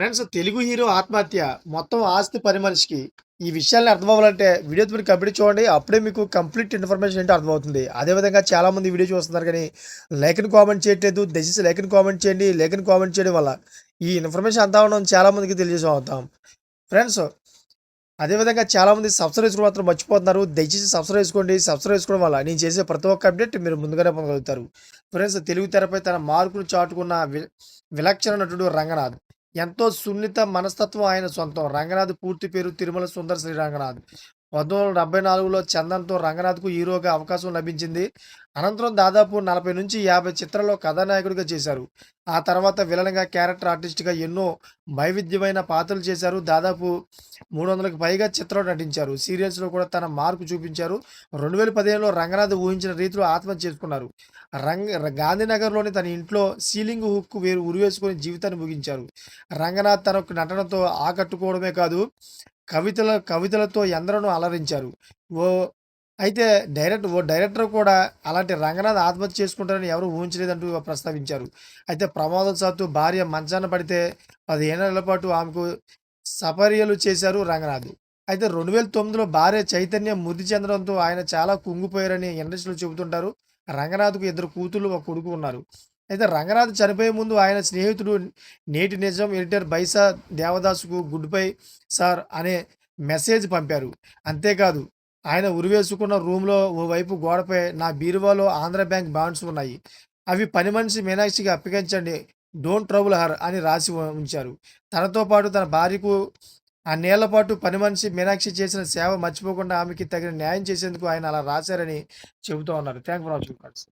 Friends Telugu hero ఆత్మహత్య మొత్తం ఆస్తి పని మనిషికి ఈ విషయాన్ని అర్థం అవ్వాలంటే వీడియో మీరు కంప్లీట్ చూడండి. అప్పుడే మీకు కంప్లీట్ ఇన్ఫర్మేషన్ ఏంటో అర్థమవుతుంది. అదేవిధంగా చాలామంది వీడియో చూస్తున్నారు కానీ లైక్ని కామెంట్ చేయట్లేదు. దయచేసి లైక్ని కామెంట్ చేయండి. లైక్ని కామెంట్ చేయడం వల్ల ఈ ఇన్ఫర్మేషన్ అంతా ఉండడం చాలామందికి తెలియజేసాం అవుతాం ఫ్రెండ్స్ అదేవిధంగా చాలామంది సబ్స్క్రైబ్ చేసుకోవడం మాత్రం మర్చిపోతున్నారు. దయచేసి సబ్స్క్రైబ్ చేసుకోండి. సబ్స్క్రైబ్ చేసుకోవడం వల్ల నేను చేసే ప్రతి ఒక్క అప్డేట్ మీరు ముందుగానే పొందగలుగుతారు. ఫ్రెండ్స్ తెలుగు తెరపై తన మార్కులు చాటుకున్న విలక్షణ నటుడు రంగనాథ్. ఎంతో సున్నిత మనస్తత్వం ఆయన సొంతం. రంగనాథ్ పూర్తి పేరు తిరుమల సుందర శ్రీ రంగనాథ్ పంతొమ్మిది వందల డెబ్బై నాలుగులో చందన్తో రంగనాథ్కు హీరోగా అవకాశం లభించింది. అనంతరం దాదాపు నలభై నుంచి యాభై చిత్రాల్లో కథానాయకుడిగా చేశారు. ఆ తర్వాత విలన్గా క్యారెక్టర్ ఆర్టిస్ట్గా ఎన్నో వైవిధ్యమైన పాత్రలు చేశారు. దాదాపు మూడు వందలకు పైగా చిత్రాలు నటించారు. సీరియల్స్లో కూడా తన మార్కు చూపించారు. రెండు వేల పదిహేనులో రంగనాథ్ ఊహించిన రీతిలో ఆత్మహత్య చేసుకున్నారు. రంగ గాంధీనగర్లోని తన ఇంట్లో సీలింగ్ హుక్ వేరు ఉరివేసుకొని జీవితాన్ని ముగించారు. రంగనాథ్ తన నటనతో ఆకట్టుకోవడమే కాదు కవితల కవితలతో ఎందరనో అలరించారు. ఓ అయితే డైరెక్ట్ ఓ డైరెక్టర్ కూడా అలాంటి రంగనాథ్ ఆత్మహత్య చేసుకుంటారని ఎవరు ఊహించలేదంటూ ప్రస్తావించారు. అయితే ప్రమాదవశాత్తు భార్య మంచాన పడితే పదిహేనేళ్ళ పాటు ఆమెకు సపర్యలు చేశారు రంగనాథ్. అయితే రెండు వేల తొమ్మిదిలో భార్య చైతన్యం మృతి చెందడంతో ఆయన చాలా కుంగిపోయారని ఇండస్ట్రీలో చెబుతుంటారు. రంగనాథ్కు ఇద్దరు కూతుళ్ళు ఒక కొడుకు ఉన్నారు. అయితే రంగనాథ్ చనిపోయే ముందు ఆయన స్నేహితుడు నేటి నిజం ఎడిటర్ బైసా దేవదాసుకు గుడ్ బై సార్ అనే మెసేజ్ పంపారు. అంతేకాదు ఆయన ఉరివేసుకున్న రూమ్లో ఓవైపు గోడపై నా బీరువాలో ఆంధ్ర బ్యాంక్ బాండ్స్ ఉన్నాయి. అవి పని మనిషి మీనాక్షికి అప్పగించండి. డోంట్ ట్రబుల్ హర్ అని రాసి ఉంచారు. తనతో పాటు తన భార్యకు ఆ నేళ్ళ పాటు పని మనిషి మీనాక్షి చేసిన సేవ మర్చిపోకుండా ఆమెకి తగిన న్యాయం చేసేందుకు ఆయన అలా రాశారని చెబుతూ ఉన్నారు. Thank for watching